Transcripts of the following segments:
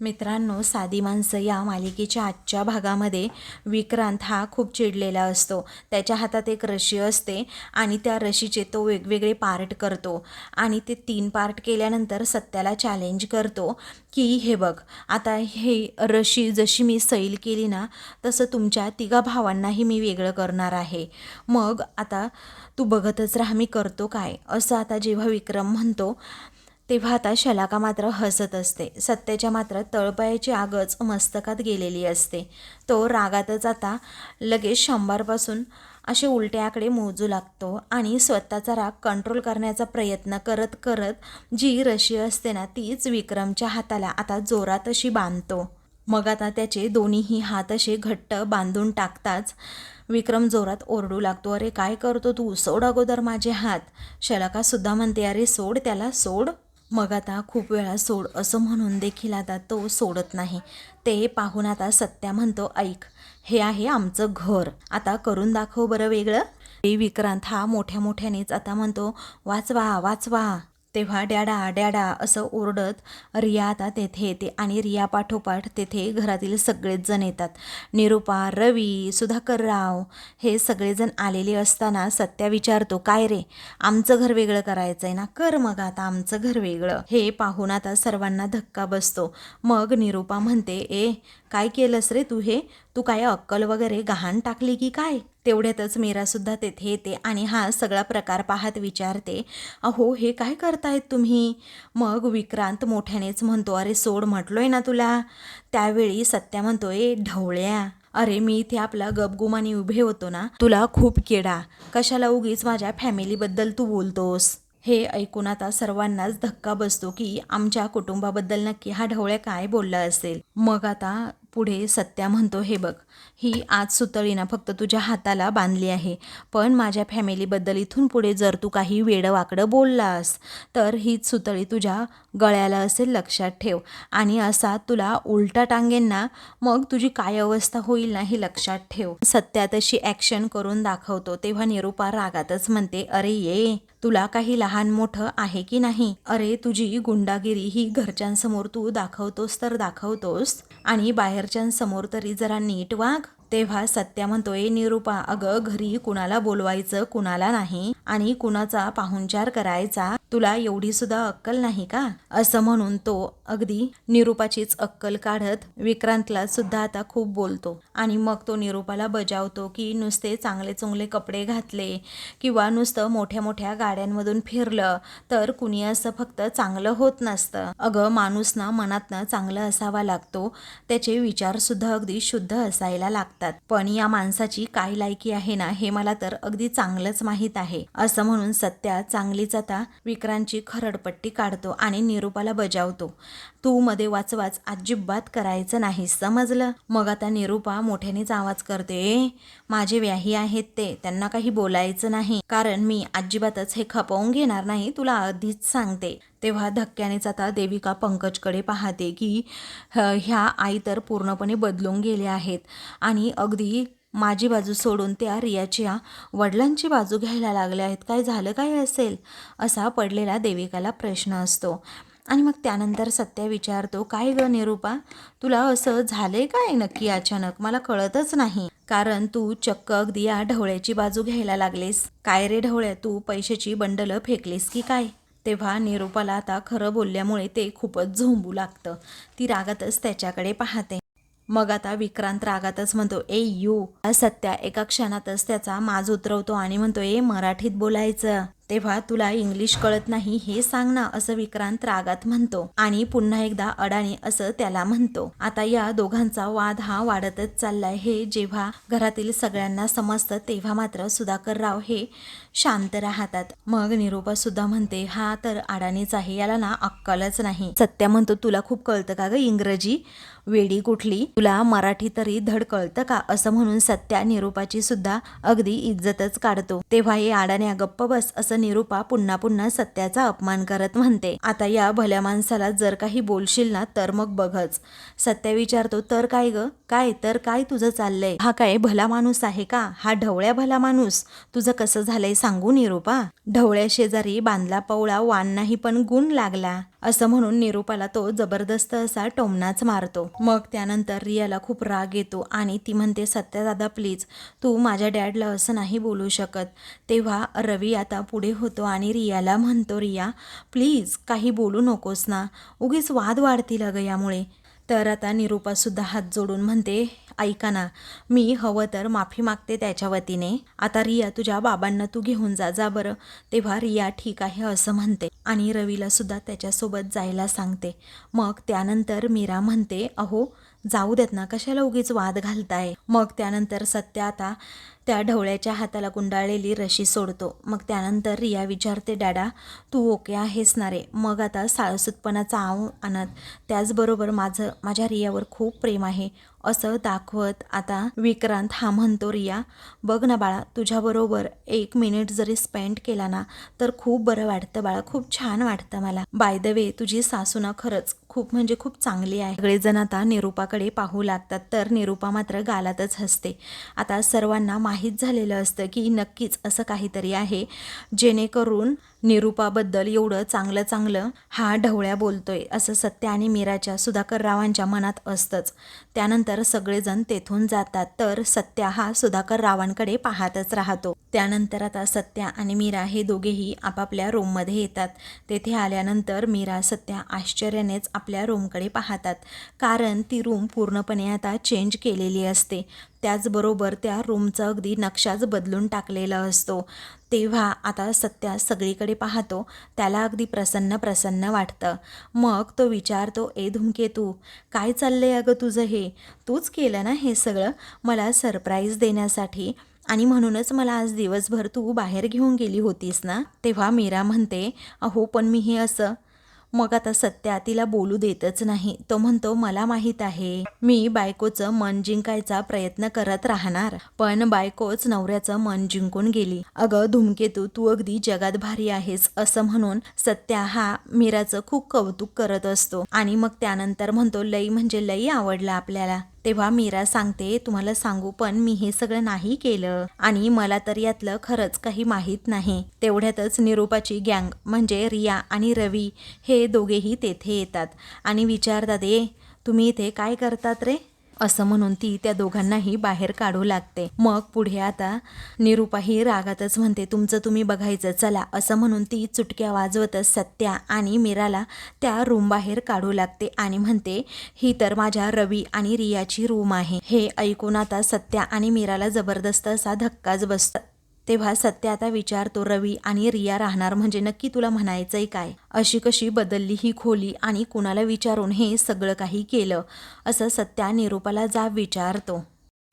मित्रांनो साधी माणसं या मालिकेच्या आजच्या भागामध्ये विक्रांत हा खूप चिडलेला असतो. त्याच्या हातात एक रशी असते आणि त्या रशीचे तो वेगवेगळे पार्ट करतो आणि ते तीन पार्ट केल्यानंतर सत्याला चॅलेंज करतो की हे बघ आता हे रशी जशी मी सैल केली ना तसं तुमच्या तिघा भावांनाही मी वेगळं करणार आहे. मग आता तू बघतच राहा मी करतो काय? असं आता जेव्हा विक्रम म्हणतो तेव्हा आता शलाका मात्र हसत असते. सत्याच्या मात्र तळपायाची आगच मस्तकात गेलेली असते. तो रागातच आता लगेच शंभरपासून असे उलटे आकडे मोजू लागतो आणि स्वतःचा राग कंट्रोल करण्याचा प्रयत्न करत करत जी रशी असते ना तीच विक्रमच्या हाताला आता जोरात अशी बांधतो. मग आता त्याचे दोन्हीही हात असे घट्ट बांधून टाकताच विक्रम जोरात ओरडू लागतो. अरे काय करतो तू? सोड अगोदर माझे हात. शलाकासुद्धा म्हणते अरे सोड त्याला सोड. मग आता खूप वेळा सोड असं म्हणून देखील आता तो सोडत नाही. ते पाहून आता सत्या म्हणतो ऐक हे आहे आमचं घर. आता करून दाखव बरं वेगळं. विक्रांत हा मोठ्या मोठ्यानेच आता म्हणतो वाचवा वाचवा. तेव्हा डॅडा डॅडा असं ओरडत रिया आता तेथे येते आणि रिया पाठोपाठ तेथे घरातील सगळेच जण येतात. निरुपा रवी सुधाकर राव हे सगळेजण आलेले असताना सत्या विचारतो काय रे? आमचं घर वेगळं करायचं आहे ना? कर मग आता आमचं घर वेगळं. हे पाहून आता सर्वांना धक्का बसतो. मग निरुपा म्हणते ए काय केलंस रे तू हे? तू काय अक्कल वगैरे गहाण टाकली की काय? तेवढ्यातच मीरासुद्धा तेथे येते आणि हा सगळा प्रकार पाहत विचारते अहो हे काय करतायत तुम्ही? मग विक्रांत मोठ्यानेच म्हणतो अरे सोड म्हटलोय ना तुला. त्यावेळी सत्या म्हणतोय ढवळ्या अरे मी इथे आपला गपगुमानी उभे होतो ना तुला खूप केडा. कशाला उगीच माझ्या फॅमिलीबद्दल तू बोलतोस? हे ऐकून आता सर्वांनाच धक्का बसतो की आमच्या कुटुंबाबद्दल नक्की हा ढवळ्या काय बोलला असेल. मग आता पुढे सत्या म्हणतो हे बघ ही आज सुतळी ना फक्त तुझ्या हाताला बांधली आहे. पण माझ्या फॅमिलीबद्दल इथून पुढे जर तू काही वेडं वाकडं बोललास तर हीच सुतळी तुझ्या गळ्याला असेल लक्षात ठेव. आणि असा तुला उलटा टांगेंना मग तुझी काय अवस्था होईल ना हे लक्षात ठेव. सत्या तशी ॲक्शन करून दाखवतो तेव्हा निरुपा रागातच म्हणते अरे ये तुला काही लहान मोठं आहे की नाही? अरे तुझी गुंडागिरी ही घरच्यांसमोर तू दाखवतोस तर दाखवतोस. आणि बाहेरच्यांसमोर तरी जरा नीट वाघ तेव्हा सत्या म्हणतोय निरुपा अगं घरी कुणाला बोलवायचं कुणाला नाही? आणि कुणाचा पाहुणचार करायचा? तुला एवढी सुद्धा अक्कल नाही का? असं म्हणून तो अगदी निरूपाचीच अक्कल काढत विक्रांतला सुद्धा आता खूप बोलतो. आणि मग तो निरूपाला बजावतो की नुसते चांगले चुंगले कपडे घातले किंवा नुसतं मोठ्या मोठ्या गाड्यांमधून फिरलं तर कुणी असं फक्त चांगलं होत नसतं. अगं माणूस ना मनातनं चांगलं असावा लागतो. त्याचे विचारसुद्धा अगदी शुद्ध असायला लागतात. पण या माणसाची काय लायकी आहे ना हे मला तर अगदी चांगलंच माहीत आहे. असं म्हणून सत्या चांगलीच आता विक्रांतची खरडपट्टी काढतो आणि निरुपाला बजावतो. तू मध्ये वाचवाच अजिबात करायचं नाही समजलं? मग आता निरुपा मोठ्यानेच आवाज करते माझे व्याही आहेत ते त्यांना काही बोलायचं नाही. कारण मी अजिबातच हे खपवून घेणार नाही तुला आधीच सांगते. तेव्हा धक्क्यानेच आता देविका पंकजकडे पाहते की ह- ह्या आई तर पूर्णपणे बदलून गेल्या आहेत. आणि अगदी माझी बाजू सोडून त्या रियाच्या वडिलांची बाजू घ्यायला लागल्या आहेत. काय झालं काय असेल? असा पडलेला देविकाला प्रश्न असतो. आणि मग त्यानंतर सत्या विचारतो काय ग निरूपा? तुला असं झालंय काय नक्की अचानक? मला कळतच नाही. कारण तू चक्क अगदी या ढवळ्याची बाजू घ्यायला लागलीस. काय रे ढवळ्या तू पैशाची बंडलं फेकलीस की काय? तेव्हा निरूपाला आता खरं बोलल्यामुळे ते खूपच झोंबू लागतं. ती रागातच त्याच्याकडे पाहते. मग आता विक्रांत रागातच म्हणतो ए यू सत्या एका क्षणातच त्याचा माज उतरवतो आणि म्हणतो ए मराठीत बोलायचं. तेव्हा तुला इंग्लिश कळत नाही हे सांग ना असं विक्रांत रागात म्हणतो. आणि पुन्हा एकदा अडाणी असं त्याला म्हणतो. आता या दोघांचा वाद हा वाढतच चाललाय. हे जेव्हा घरातील सगळ्यांना समजतं तेव्हा मात्र सुधाकर राव हे शांत राहतात. मग निरोपा सुद्धा म्हणते हा तर अडाणीच आहे याला ना अक्कलच नाही. सत्या म्हणतो तुला खूप कळतं का ग इंग्रजी? वेडी कुठली? तुला मराठी तरी धड कळतं का? असं म्हणून सत्या निरूपाची सुद्धा अगदी इज्जतच काढतो. तेव्हा हे आडाण्या गप्प बस असं असं निरूपा पुन्हा पुन्हा सत्याचा अपमान करत म्हणते. आता या भल्या माणसाला जर काही बोलशील ना तर मग बघच. सत्या विचारतो तर काय ग? काय तर काय तुझं चाललंय? हा काय भला माणूस आहे का? हा ढवळ्या भला माणूस? तुझं कसं झालंय सांगू निरूपा? ढवळ्या शेजारी बांधला पवळा वान नाही पण गुण लागला. असं म्हणून निरूपाला तो जबरदस्त असा टोमनाच मारतो. मग त्यानंतर रियाला खूप राग येतो आणि ती म्हणते सत्या दादा प्लीज तू माझ्या डॅडला असं नाही बोलू शकत. तेव्हा रवी आता पुढे होतो आणि रियाला म्हणतो रिया प्लीज काही बोलू नकोस ना. उगीच वाद वाढतील अगं यामुळे. तर आता निरूपासुद्धा हात जोडून म्हणते ऐका ना मी हवं तर माफी मागते त्याच्या वतीने. आता रिया तुझ्या बाबांना तू घेऊन जा जा बरं. तेव्हा रिया ठीक आहे असं म्हणते आणि रवीला सुद्धा त्याच्यासोबत जायला सांगते. मग त्यानंतर मीरा म्हणते अहो जाऊ देत ना कशाला उगीच वाद घालताय? मग त्यानंतर सत्य आता त्या ढवळ्याच्या हाताला गुंडाळलेली रशी सोडतो. मग त्यानंतर रिया विचारते डॅडा तू ओके आहेस ना रे? मग आता साळसूतपणाचा आव आणत. त्याचबरोबर माझं माझ्या रियावर खूप प्रेम आहे. असं दाखवत आता विक्रांत हा म्हणतो रिया बघ ना बाळा तुझ्याबरोबर एक मिनिट जरी स्पेंड केला ना तर खूप बरं वाटतं बाळा खूप छान वाटतं मला. बाय द वे तुझी सासू ना खरंच खूप म्हणजे खूप चांगली आहे. सगळेजण आता निरूपाकडे पाहू लागतात तर निरूपा मात्र गालातच हसते. आता सर्वांना माहीत झालेलं असतं की नक्कीच असं काहीतरी आहे जेणेकरून निरूपाबद्दल एवढं चांगलं चांगलं हा ढवळ्या बोलतोय असं सत्य आणि मीराच्या सुधाकर रावांच्या मनात असतंच. त्यानंतर सगळेजण तेथून जातात तर सत्या हा सुधाकर रावांकडे पाहतच राहतो. त्यानंतर आता सत्या आणि मीरा हे दोघेही आपापल्या रूममध्ये येतात. तेथे आल्यानंतर मीरा सत्या आश्चर्यानेच आपल्या रूमकडे पाहतात. कारण ती रूम पूर्णपणे आता चेंज केलेली असते. त्याचबरोबर त्या रूमचा अगदी नक्षाच बदलून टाकलेला असतो. तेव्हा आता सत्या सगळीकडे पाहतो. त्याला अगदी प्रसन्न प्रसन्न वाटतं. मग तो विचारतो ए धुमकेतू काय चाललंय अगं तुझं हे? तूच केलं ना हे सगळं? मला सरप्राईज देण्यासाठी? आणि म्हणूनच मला आज दिवसभर तू बाहेर घेऊन गेली होतीस ना? तेव्हा मीरा म्हणते अहो पण मी हे असं मग आता सत्या तिला बोलू देतच नाही. तो म्हणतो मला माहीत आहे मी बायकोचं मन जिंकायचा प्रयत्न करत राहणार. पण बायकोच नवऱ्याचं मन जिंकून गेली. अगं धुमकेतू तू अगदी जगात भारी आहेस असं म्हणून सत्या हा मीराचं खूप कौतुक करत असतो. आणि मग त्यानंतर म्हणतो लई म्हणजे लई आवडला आपल्याला. तेव्हा मीरा सांगते तुम्हाला सांगू पण मी हे सगळं नाही केलं आणि मला तर यातलं खरंच काही माहीत नाही. तेवढ्यातच निरूपाची गँग म्हणजे रिया आणि रवी हे दोघेही तेथे येतात आणि विचारतात ए तुम्ही इथे काय करतात रे? असं म्हणून ती त्या दोघांनाही बाहेर काढू लागते. मग पुढे आता निरुपाही रागातच म्हणते तुमचं तुम्ही बघायचं चला असं म्हणून ती चुटक्या वाजवतच सत्या आणि मीराला त्या रूम बाहेर काढू लागते आणि म्हणते ही तर माझ्या रवी आणि रियाची रूम आहे. हे ऐकून आता सत्या आणि मीराला जबरदस्त असा धक्काच बसतात तेव्हा सत्य आता विचारतो रवी आणि रिया राहणार म्हणजे नक्की तुला म्हणायचंय काय अशी कशी बदलली ही खोली आणि कुणाला विचारून हे सगळं काही केलं असं सत्या निरूपाला जाब विचारतो.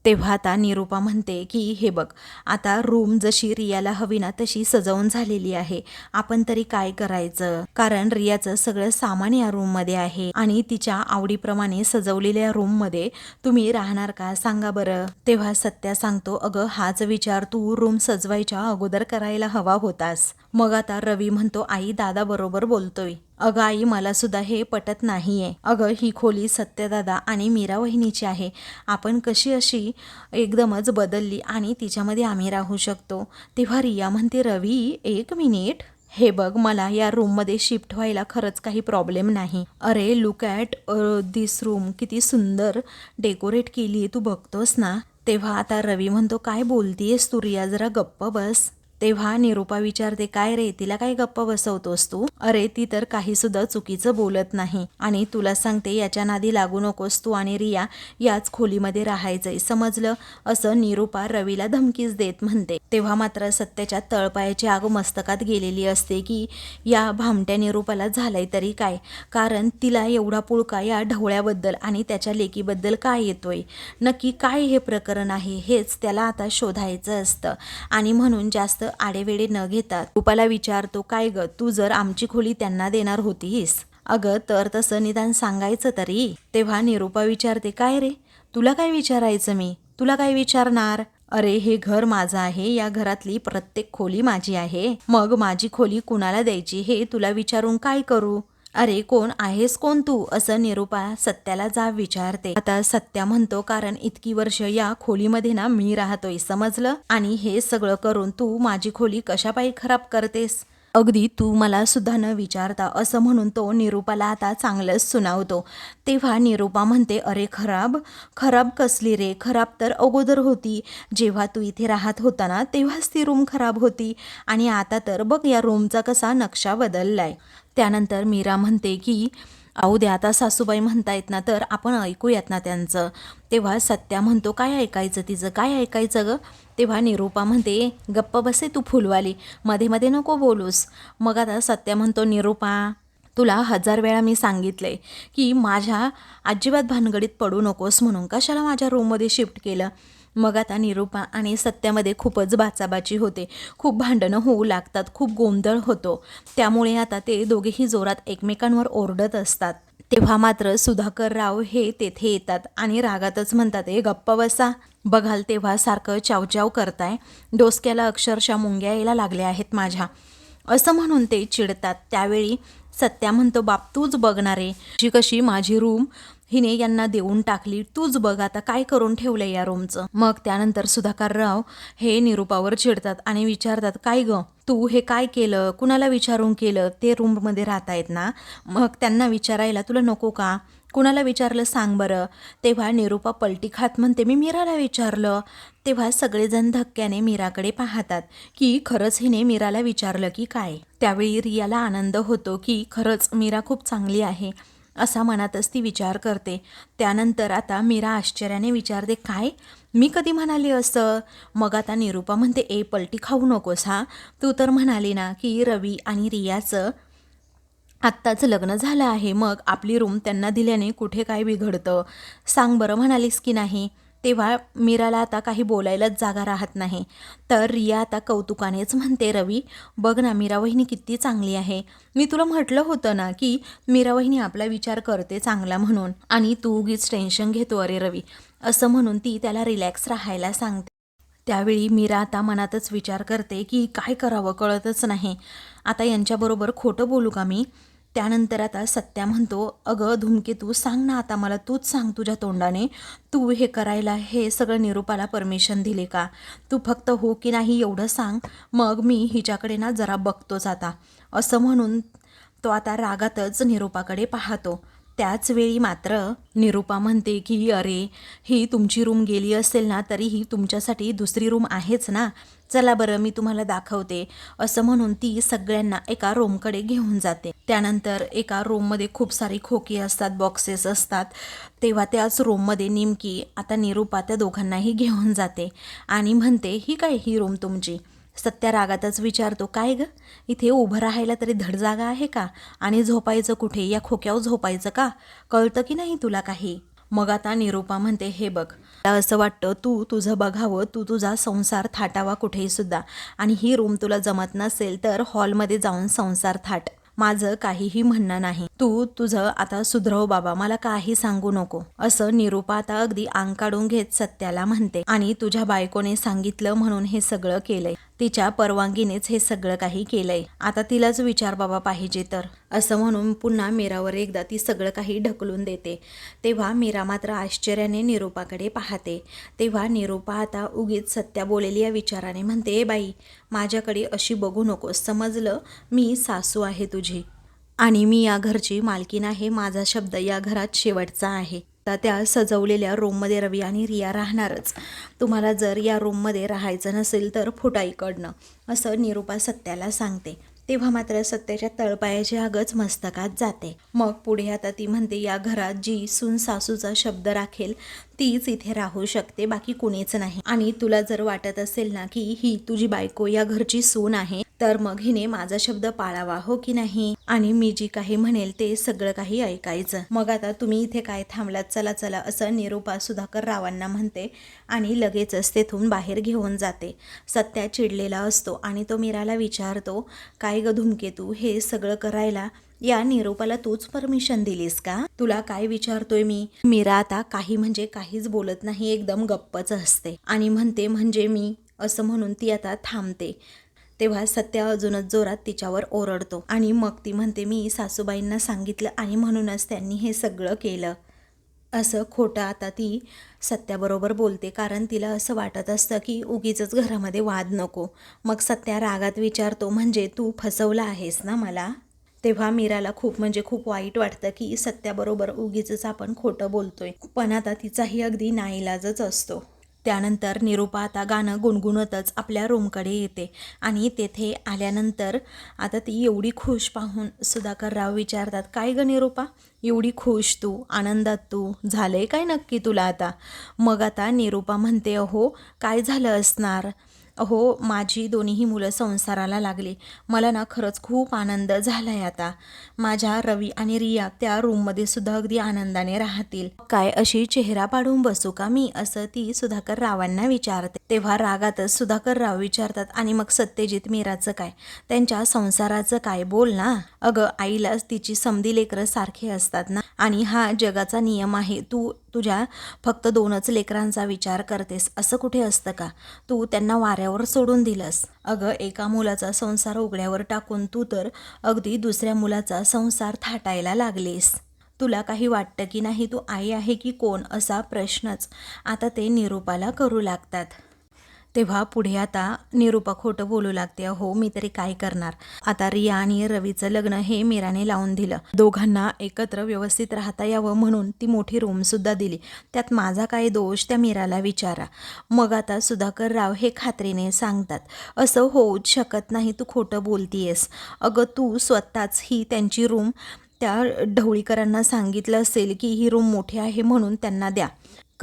तेव्हा आता निरूपा म्हणते की हे बघ आता रूम जशी रियाला हवी ना तशी सजवून झालेली आहे. आपण तरी काय करायचं? कारण रियाचं सगळं सामान या रूममध्ये आहे आणि तिच्या आवडीप्रमाणे सजवलेल्या रूममध्ये तुम्ही राहणार का? सांगा बरं. तेव्हा सत्या सांगतो अगं हाच विचार तू रूम सजवायच्या अगोदर करायला हवा होतास. मग आता रवी म्हणतो आई दादा बरोबर बोलतोय. अगं आई मला सुद्धा हे पटत नाहीये. अगं ही खोली सत्यदादा आणि मीरा वहिनीची आहे. आपण कशी अशी एकदमच बदलली आणि तिच्यामध्ये आम्ही राहू शकतो. तेव्हा रिया म्हणते रवी एक मिनिट. हे बघ मला या रूममध्ये शिफ्ट व्हायला खरंच काही प्रॉब्लेम नाही. अरे लुक ॲट दिस रूम किती सुंदर डेकोरेट केली तू बघतोस ना? तेव्हा आता रवी म्हणतो काय बोलतीयस तू रिया? जरा गप्प बस. तेव्हा निरूपा विचारते काय रे तिला काय गप्प बसवतोस तू? अरे ती तर काही सुद्धा चुकीचं बोलत नाही आणि तुला सांगते याच्या नादी लागू नकोस तू आणि रिया याच खोलीमध्ये राहायचंय. समजलं? असं निरूपा रवीला धमकीच देत म्हणते. तेव्हा मात्र सत्याच्या तळपायाची आग मस्तकात गेलेली असते की या भामट्या निरूपाला झालंय तरी काय? कारण तिला एवढा पुळका या ढवळ्याबद्दल आणि त्याच्या लेकीबद्दल काय येतोय? नक्की काय हे प्रकरण आहे? हेच त्याला आता शोधायचं असतं आणि म्हणून जास्त आडेवेडे न घेता रूपाला विचारतो काय ग तू जर आमची खोली त्यांना देणार होतीस? अगं तर तसं निदान सांगायचं तरी. तेव्हा निरूपा विचारते काय रे? तुला काय विचारायचं मी? तुला काय विचारणार? अरे हे घर माझं आहे या घरातली प्रत्येक खोली माझी आहे. मग माझी खोली कुणाला द्यायची हे तुला विचारून काय करू? अरे कोण आहेस कोण तू? असं निरूपा सत्याला जा विचारते. आता सत्या म्हणतो कारण इतकी वर्ष या खोलीमध्ये ना मी राहतोय समजलं? आणि हे सगळं करून तू माझी खोली कशापायी खराब करतेस? अगदी तू मला सुद्धा न विचारता असं म्हणून तो निरूपाला आता चांगलंच सुनावतो. तेव्हा निरूपा म्हणते अरे खराब? खराब कसली रे? खराब तर अगोदर होती. जेव्हा तू इथे राहत होता ना तेव्हाच ती रूम खराब होती. आणि आता तर बघ या रूमचा कसा नक्षा बदललाय. त्यानंतर मीरा म्हणते की अहो द्या आता सासूबाई म्हणतायत ना तर आपण ऐकूयात ना त्यांचं. तेव्हा सत्या म्हणतो काय ऐकायचं तिचं? काय ऐकायचं ग? तेव्हा निरूपा म्हणते गप्प बसे तू फुलवाली मध्ये मध्ये नको बोलूस. मग आता सत्या म्हणतो निरूपा तुला हजार वेळा मी सांगितले की माझ्या अजिबात भानगडीत पडू नकोस म्हणून कशाला माझ्या रूममध्ये शिफ्ट केलं? मग आता निरूपा आणि सत्यामध्ये खूपच बाचाबाची होते. खूप भांडणं होऊ लागतात खूप गोंधळ होतो. त्यामुळे आता ते दोघेही जोरात एकमेकांवर ओरडत असतात. तेव्हा मात्र सुधाकर राव हे तेथे येतात आणि रागातच म्हणतात हे गप्प बसा. बघाल तेव्हा सारखं चावचाव करताय. डोसक्याला अक्षरशः मुंग्या यायला लागल्या आहेत माझ्या. असं म्हणून ते चिडतात. त्यावेळी सत्या म्हणतो बाप तूच बघणारे जी कशी माझी रूम हिने यांना देऊन टाकली. तूच बघ आता काय करून ठेवलंय या रूमचं मग त्यानंतर सुधाकरराव हे निरूपावर चिडतात आणि विचारतात काय ग? तू हे काय केलं? कुणाला विचारून केलं? ते रूममध्ये राहता येत ना? मग त्यांना विचारायला तुला नको का? कुणाला विचारलं सांग बरं. तेव्हा निरूपा पलटी खात म्हणते मी मीराला विचारलं. तेव्हा सगळेजण धक्क्याने मीराकडे पाहतात की खरंच हिने मीराला विचारलं की काय. त्यावेळी रियाला आनंद होतो की खरंच मीरा खूप चांगली आहे असा मनातच ती विचार करते. त्यानंतर आता मीरा आश्चर्याने विचारते काय? मी कधी म्हणाली असं? मग आता निरूपा म्हणते ए पलटी खाऊ नकोस हा. तू तर म्हणाली ना की रवी आणि रियाचं आत्ताच लग्न झालं आहे. मग आपली रूम त्यांना दिल्याने कुठे काय बिघडतं? सांग बरं म्हणालीस की नाही? तेव्हा मीराला आता काही बोलायलाच जागा राहत नाही. तर रिया आता कौतुकानेच म्हणते रवी बघ ना मीरा वहिनी किती चांगली आहे. मी तुला म्हटलं होतं ना की मीरा वहिनी आपला विचार करते चांगला म्हणून आणि तू उगीच टेन्शन घेतो. अरे रवी असं म्हणून ती त्याला रिलॅक्स राहायला सांगते. त्यावेळी मीरा आता मनातच विचार करते की काय करावं कळतच नाही. आता यांच्याबरोबर खोटं बोलू का मी? त्यानंतर आता सत्या म्हणतो अगं धुमके तू सांग ना आता मला तूच सांग तुझ्या तोंडाने तू हे करायला हे सगळं निरूपाला परमिशन दिले का? तू फक्त हो की नाही एवढं सांग मग मी हिच्याकडे ना जरा बघतोच आता. असं म्हणून तो आता रागातच निरूपाकडे पाहतो. त्याच वेळी मात्र निरूपा म्हणते की अरे ही तुमची रूम गेली असेल ना तरीही तुमच्यासाठी दुसरी रूम आहेच ना. चला बरं मी तुम्हाला दाखवते. असं म्हणून ती सगळ्यांना एका रूमकडे घेऊन जाते. त्यानंतर एका रूममध्ये खूप सारी खोकी असतात बॉक्सेस असतात. तेव्हा त्याच रूममध्ये निमकी आता निरूपा त्या दोघांनाही घेऊन जाते आणि म्हणते ही काय ही रूम तुमची? सत्या रागातच विचारतो काय ग? इथे उभं राहायला तरी धड जागा आहे का? आणि झोपायचं कुठे? या खोक्यावर झोपायचं का? कळतं की नाही तुला काही? मग आता निरूपा म्हणते हे बघ मला असं वाटतं तू तुझं बघावं तू तुझा संसार थाटावा कुठेही सुद्धा. आणि ही रूम तुला जमत नसेल तर हॉलमध्ये जाऊन संसार थाट. माझं काहीही म्हणणं नाही. तू तुझं आता सुधरव बाबा मला काही सांगू नको. असं निरूपा आता अगदी अंग काढून घेत सत्याला म्हणते आणि तुझ्या बायकोने सांगितलं म्हणून हे सगळं केलंय. तिच्या परवानगीनेच हे सगळं काही केलंय. आता तिलाच विचार बाबा पाहिजे तर. असं म्हणून पुन्हा मीरावर एकदा ती सगळं काही ढकलून देते. तेव्हा मीरा मात्र आश्चर्याने निरूपाकडे पाहते. तेव्हा निरूपा आता उगीच सत्या बोलेली या विचाराने म्हणते बाई माझ्याकडे अशी बघू नकोस. समजलं? मी सासू आहे तुझी. आणि मी या घरची मालकीन आहे. माझा शब्द या घरात शेवटचा आहे. आता त्या सजवलेल्या रूममध्ये रवी आणि रिया राहणारच. तुम्हाला जर या रूममध्ये राहायचं नसेल तर फुटाईकडनं असं निरूपा सत्याला सांगते. तेव्हा मात्र सत्याच्या तळपायाची आगच मस्तकात जाते. मग पुढे आता ती म्हणते या घरात जी सून सासूचा शब्द राखेल तीच इथे राहू शकते बाकी कुणीच नाही. आणि तुला जर वाटत असेल ना की ही तुझी बायको या घरची सून आहे तर मग हिने माझा शब्द पाळावा हो की नाही? आणि मी जी काही म्हणेल ते सगळं काही ऐकायचं. मग आता तुम्ही इथे काय थांबलात? चला चला असं निरूपा सुधाकर रावांना म्हणते आणि लगेचच तेथून बाहेर घेऊन जाते. सत्या चिडलेला असतो आणि तो मीराला विचारतो काय ग धुमकेतू? हे सगळं करायला या निरोपाला तूच परमिशन दिलीस का? तुला काय विचारतोय मी? मीरा आता काही म्हणजे काहीच बोलत नाही एकदम गप्पच असते. आणि म्हणते म्हणजे मी? असं म्हणून ती आता थांबते. तेव्हा सत्या अजूनच जोरात तिच्यावर ओरडतो. आणि मग ती म्हणते मी सासूबाईंना सांगितलं आणि म्हणूनच त्यांनी हे सगळं केलं. असं खोटं आता ती सत्याबरोबर बोलते. कारण तिला असं वाटत असतं की उगीच घरामध्ये वाद नको. मग सत्या रागात विचारतो म्हणजे तू फसवला आहेस ना मला? तेव्हा मीराला खूप म्हणजे खूप वाईट वाटतं की सत्याबरोबर उगीच आपण खोटं बोलतोय. पण आता तिचाही अगदी नाईलाजच असतो. त्यानंतर निरूपा आता गाणं गुणगुणतच आपल्या रूमकडे येते आणि तेथे आल्यानंतर आता ती एवढी खुश पाहून सुधाकरराव विचारतात काय ग निरूपा? एवढी खुश तू? आनंदात तू? झालं आहे काय नक्की तुला आता? मग आता निरूपा म्हणते अहो काय झालं असणार? अहो माझी दोन्हीही मुलं संसाराला लागली. मला ना खरंच खूप आनंद झाला आहे आता. माझ्या रवी आणि रिया त्या रूममध्ये सुद्धा अगदी आनंदाने राहतील. काय अशी चेहरा पाडून बसू का मी? असं ती सुधाकर रावांना विचारते. तेव्हा रागातच सुधाकर राव विचारतात आणि मग सत्यजित मीराचं काय? त्यांच्या संसाराचं काय? बोल ना. अगं आईलाच तिची समधी लेकरं सारखे असतात ना. आणि हा जगाचा नियम आहे. तू तुझ्या फक्त दोनच लेकरांचा विचार करतेस. असं कुठे असतं का? तू त्यांना वाऱ्यावर सोडून दिलंस. अगं एका मुलाचा संसार उघड्यावर टाकून तू तर अगदी दुसऱ्या मुलाचा संसार थाटायला लागलीस. तुला काही वाटतं की नाही? तू आई आहे की कोण? असा प्रश्नच आता ते निरूपाला करू लागतात. तेव्हा पुढे आता निरूपा खोटं बोलू लागते. हो मी तरी काय करणार? आता रिया आणि रवीचं लग्न हे मीराने लावून दिलं. दोघांना एकत्र व्यवस्थित राहता यावं म्हणून ती मोठी रूम सुद्धा दिली. त्यात माझा काय दोष? त्या मीराला विचारा. मग आता सुधाकर राव हे खात्रीने सांगतात. असं होऊच शकत नाही तू खोटं बोलतीयस. अगं तू स्वतःच ही त्यांची रूम त्या ढवळीकरांना सांगितलं असेल की ही रूम मोठी आहे म्हणून त्यांना द्या.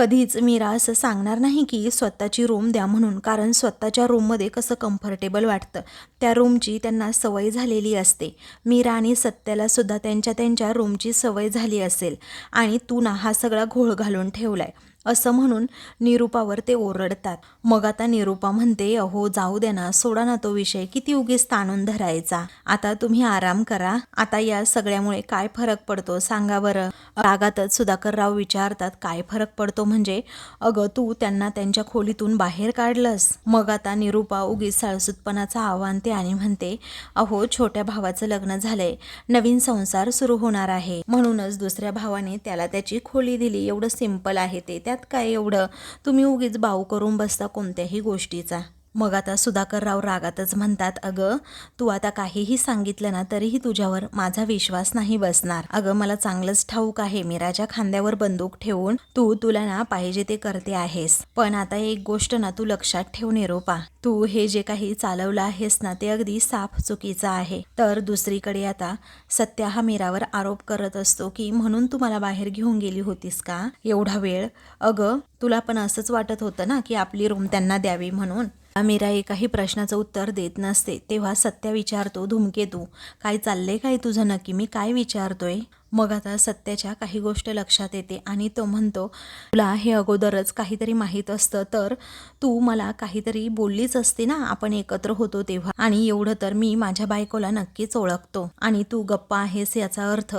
कधीच मीरा असं सांगणार नाही की स्वतःची रूम द्या म्हणून कारण स्वतःच्या रूममध्ये कसं कम्फर्टेबल वाटतं. त्या रूमची त्यांना सवय झालेली असते. मीरा आणि सत्याला सुद्धा त्यांच्या त्यांच्या रूमची सवय झाली असेल. आणि तू ना हा सगळा घोळ घालून ठेवला आहे असं म्हणून निरूपावर ते ओरडतात. मग आता निरूपा म्हणते अहो जाऊ दे ना सोडा ना तो विषय किती उगीच ताणून धरायचा. आता तुम्ही आराम करा. आता या सगळ्यामुळे काय फरक पडतो सांगा बरं. रागातच सुधाकरराव विचारतात काय फरक पडतो म्हणजे? अगं तू त्यांना त्यांच्या खोलीतून बाहेर काढलंस. मग आता निरूपा उगीच साळसूतपणाचा आव्हान ते आणि म्हणते अहो छोट्या भावाचं लग्न झालंय. नवीन संसार सुरू होणार आहे. म्हणूनच दुसऱ्या भावाने त्याला त्याची खोली दिली. एवढं सिंपल आहे ते. त्यात काय एवढं? तुम्ही उगीच भाऊ करून बसता कोणत्याही गोष्टीचा. मग आता सुधाकरराव रागातच म्हणतात अगं तू आता काहीही सांगितलं ना तरीही तुझ्यावर माझा विश्वास नाही बसणार. अगं मला चांगलंच ठाऊक आहे मीराच्या खांद्यावर बंदूक ठेवून तू तुला ना पाहिजे ते करते आहेस. पण आता एक गोष्ट ना तू लक्षात ठेव निरोपा. तू हे जे काही चालवलं आहेस ना ते अगदी साफ चुकीचं आहे. तर दुसरीकडे आता सत्या हा मीरावर आरोप करत असतो की म्हणून तू मला बाहेर घेऊन गेली होतीस का? एवढा वेळ. अगं तुला पण असंच वाटत होतं ना की आपली रूम त्यांना द्यावी म्हणून? मीरा एकाही प्रश्नाचं उत्तर देत नसते तेव्हा सत्या विचारतो धूमकेतू काय चाललंय काय तुझं नक्की? मी काय विचारतोय? मग आता सत्याच्या काही गोष्ट लक्षात येते आणि तो म्हणतो तुला हे अगोदरच काहीतरी माहीत असतं तर तू मला काहीतरी बोललीच असते ना आपण एकत्र होतो तेव्हा. आणि एवढं तर मी माझ्या बायकोला नक्कीच ओळखतो. आणि तू गप्पा आहेस याचा अर्थ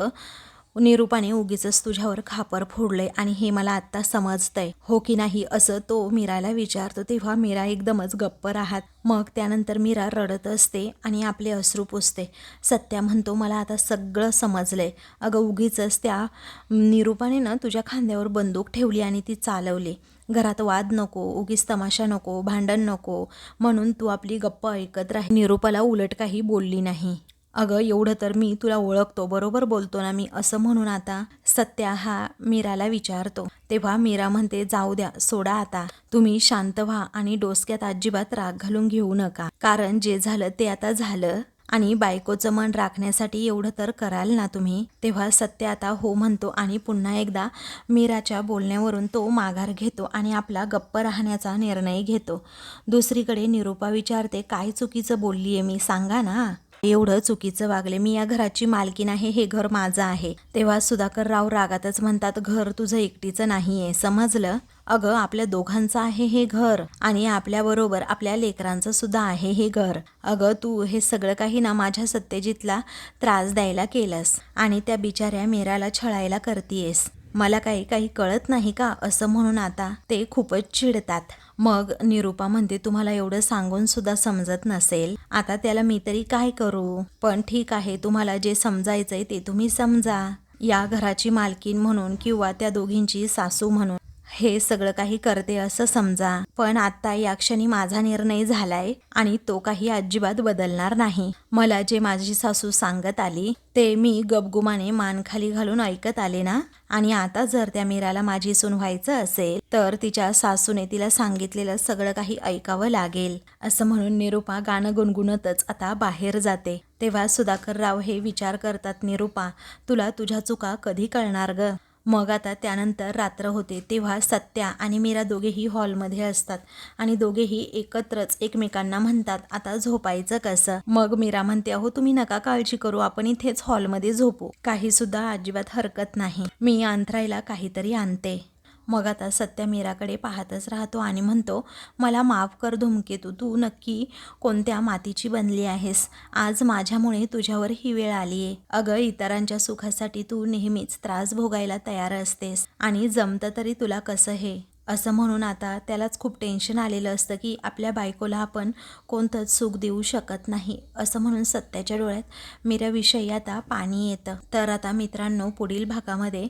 निरूपाने उगीच तुझ्यावर खापर फोडलंय आणि हे मला आत्ता समजतंय. हो की नाही असं तो मीराला विचारतो तेव्हा मीरा एकदमच गप्प राहत. मग त्यानंतर मीरा रडत असते आणि आपले अश्रू पुसते. सत्या म्हणतो मला आता सगळं समजलंय. अगं उगीच त्या निरूपाने ना तुझ्या खांद्यावर बंदूक ठेवली आणि ती चालवली. घरात वाद नको उगीच तमाशा नको भांडण नको. म्हणून तू आपली गप्प ऐकत राही. निरूपाला उलट काही बोलली नाही. अगं एवढं तर मी तुला ओळखतो बरोबर बोलतो ना मी? असं म्हणून आता सत्या हा मीराला विचारतो. तेव्हा मीरा म्हणते जाऊ द्या सोडा आता. तुम्ही शांत व्हा आणि डोसक्यात अजिबात राग घालून घेऊ नका. कारण जे झालं ते आता झालं आणि बायकोचं मन राखण्यासाठी एवढं तर कराल ना तुम्ही? तेव्हा सत्य आता हो म्हणतो आणि पुन्हा एकदा मीराच्या बोलण्यावरून तो माघार घेतो आणि आपला गप्प राहण्याचा निर्णय घेतो. दुसरीकडे निरूपा विचारते काय चुकीचं बोलली आहे मी? सांगा ना. एवढं चुकीचं वागले मी या घराची मालकी नाही हे घर माझं आहे. तेव्हा सुधाकर राव रागातच म्हणतात घर तुझं एकटीचं नाहीये. समजलं? अगं आपल्या दोघांचं आहे हे घर आणि आपल्याबरोबर आपल्या लेकरांचं सुद्धा आहे हे घर. अगं तू हे सगळं काही ना माझ्या सत्यजितला त्रास द्यायला केलंस आणि त्या बिचाऱ्या मेराला छळायला करतीयेस. मला काही काही कळत नाही का असं म्हणून आता ते खूपच चिडतात. मग निरूपा म्हणते तुम्हाला एवढं सांगून सुद्धा समजत नसेल. आता त्याला मी तरी काय करू? पण ठीक आहे तुम्हाला जे समजायचंय ते तुम्ही समजा. या घराची मालकीन म्हणून किंवा त्या दोघींची सासू म्हणून. हे सगळं काही करते असं समजा. पण आता या क्षणी माझा निर्णय झालाय आणि तो काही अजिबात बदलणार नाही. मला जे माझी सासू सांगत आली ते मी गबगुमाने मान खाली घालून ऐकत आले ना? आणि आता जर त्या मीराला माझी सून व्हायचं असेल तर तिच्या सासूने तिला सांगितलेलं सगळं काही ऐकावं लागेल असं म्हणून निरूपा गाणं गुणगुणतच आता बाहेर जाते. तेव्हा सुधाकर राव हे विचार करतात निरूपा तुला तुझ्या चुका कधी कळणार ग? मग आता त्यानंतर रात्र होते तेव्हा सत्या आणि मीरा दोघेही हॉलमध्ये असतात आणि दोघेही एकत्रच एकमेकांना म्हणतात आता झोपायचं कसं? मग मीरा म्हणते अहो तुम्ही नका काळजी करू आपण इथेच हॉलमध्ये झोपू. काही सुद्धा अजिबात हरकत नाही. मी अंथरायला काहीतरी आणते. मग आता सत्या मीराकडे पाहतच राहतो आणि म्हणतो मला माफ कर धुमकेतू तू नक्की कोणत्या मातीची बनली आहेस? आज माझ्यामुळे तुझ्यावर ही वेळ आली आहे अगं इतरांच्या सुखासाठी तू नेहमीच त्रास भोगायला तयार असतेस आणि जमतं तरी तुला कसं हे? असं म्हणून आता त्यालाच खूप टेन्शन आलेलं असतं की आपल्या बायकोला आपण कोणतंच सुख देऊ शकत नाही असं म्हणून सत्याच्या डोळ्यात मीराविषयी आता पाणी येतं. तर आता मित्रांनो पुढील भागामध्ये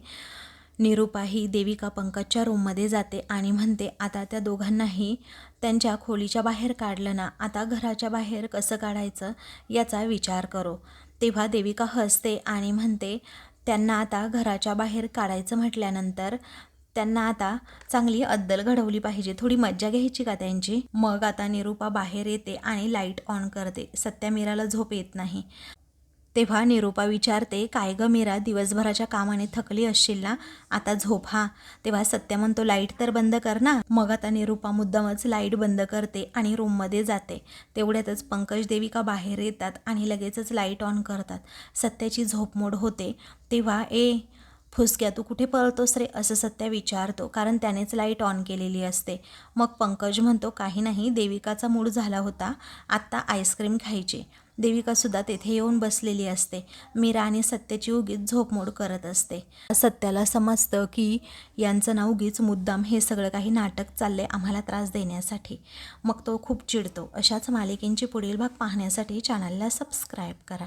निरूपा ही देविका पंकजच्या रूममध्ये जाते आणि म्हणते आता त्या दोघांनाही त्यांच्या खोलीच्या बाहेर काढलं ना आता घराच्या बाहेर कसं काढायचं याचा विचार करो. तेव्हा देविका हसते आणि म्हणते त्यांना आता घराच्या बाहेर काढायचं म्हटल्यानंतर त्यांना आता चांगली अद्दल घडवली पाहिजे. थोडी मज्जा घ्यायची का त्यांची? मग आता निरूपा बाहेर येते आणि लाइट ऑन करते. सत्या मीराला झोप येत नाही. तेव्हा निरूपा विचारते काय ग मीरा दिवसभराच्या कामाने थकली असशील ना? आता झोप हा. तेव्हा सत्य म्हणतो लाइट तर बंद कर ना. मग आता निरूपा मुद्दामच लाइट बंद करते आणि रूममध्ये जाते. तेवढ्यातच पंकज देविका बाहेर येतात आणि लगेचच लाइट ऑन करतात. सत्याची झोपमोड होते. तेव्हा ए फुसक्या तू कुठे पळतोस रे? असं सत्या विचारतो. कारण त्यानेच लाइट ऑन केलेली असते. मग पंकज म्हणतो काही नाही देविकाचा मूड झाला होता. आत्ता आईस्क्रीम खायची. देविकासुद्धा तेथे येऊन बसलेली असते. मीरा आणि सत्याची उगीच झोपमोड करत असते. सत्याला समजतं की यांचं ना उगीच मुद्दाम हे सगळं काही नाटक चाललंय आम्हाला त्रास देण्यासाठी. मग तो खूप चिडतो. अशाच मालिकेंची पुढील भाग पाहण्यासाठी चॅनलला सबस्क्राईब करा.